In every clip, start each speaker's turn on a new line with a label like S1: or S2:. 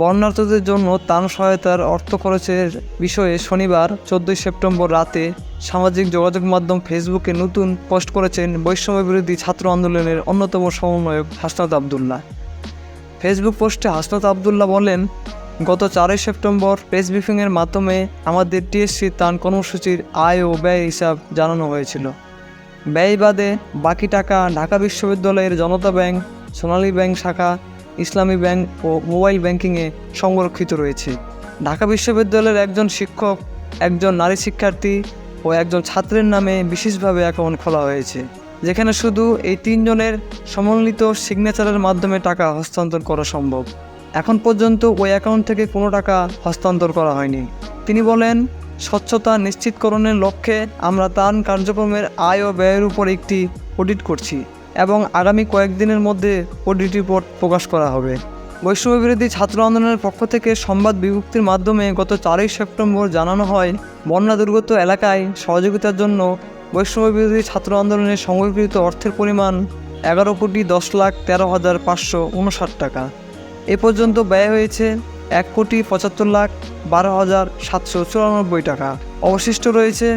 S1: বন্যার্থদের জন্য ত্রাণ সহায়তার অর্থ খরচের বিষয়ে শনিবার, চোদ্দোই সেপ্টেম্বর রাতে সামাজিক যোগাযোগ মাধ্যম ফেসবুকে নতুন পোস্ট করেছেন বৈষম্য বিরোধী ছাত্র আন্দোলনের অন্যতম সমন্বয়ক হাসনাত আবদুল্লাহ। ফেসবুক পোস্টে হাসনাত আবদুল্লাহ বলেন, গত চারই সেপ্টেম্বর প্রেস ব্রিফিংয়ের মাধ্যমে আমাদের টিএসসি ত্রাণ কর্মসূচির আয় ও ব্যয় হিসাব জানানো হয়েছিল। ব্যয় বাদে বাকি টাকা ঢাকা বিশ্ববিদ্যালয়ের জনতা ব্যাংক, সোনালী ব্যাংক শাখা ইসলামী ব্যাংক ও মোবাইল ব্যাংকিংয়ে সংরক্ষিত রয়েছে। ঢাকা বিশ্ববিদ্যালয়ের একজন শিক্ষক, একজন নারী শিক্ষার্থী ও একজন ছাত্রের নামে বিশেষভাবে অ্যাকাউন্ট খোলা হয়েছে, যেখানে শুধু এই তিনজনের সমন্বিত সিগনেচারের মাধ্যমে টাকা হস্তান্তর করা সম্ভব। এখন পর্যন্ত ওই অ্যাকাউন্ট থেকে কোনো টাকা হস্তান্তর করা হয়নি। তিনি বলেন, স্বচ্ছতা নিশ্চিতকরণের লক্ষ্যে আমরা ত্রাণ কার্যক্রমের আয় ও ব্যয়ের উপর একটি অডিট করছি। এবং আগামী কয়েকদিনের মধ্যে অডিট রিপোর্ট প্রকাশ করা হবে। বৈষম্য বিরোধী ছাত্র আন্দোলনের পক্ষ থেকে সংবাদ বিভক্তির মাধ্যমে গত চারই সেপ্টেম্বর জানানো হয়, বন্যা দুর্গত এলাকায় সহযোগিতার জন্য বৈষম্য বিরোধী ছাত্র আন্দোলনের সংরক্ষিত অর্থের পরিমাণ এগারো কোটি দশ লাখ তেরো হাজার পাঁচশো উনষাট টাকা। এ পর্যন্ত ব্যয় হয়েছে এক কোটি পঁচাত্তর লাখ বারো হাজার সাতশো চুরানব্বই টাকা। অবশিষ্ট রয়েছে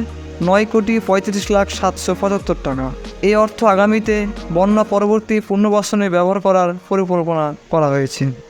S1: নয় কোটি পঁয়ত্রিশ লাখ সাতশো পঁচাত্তর টাকা। এই অর্থ আগামীতে বন্যা পরবর্তী পুনর্বাসনে ব্যবহার করার পরিকল্পনা করা হয়েছে।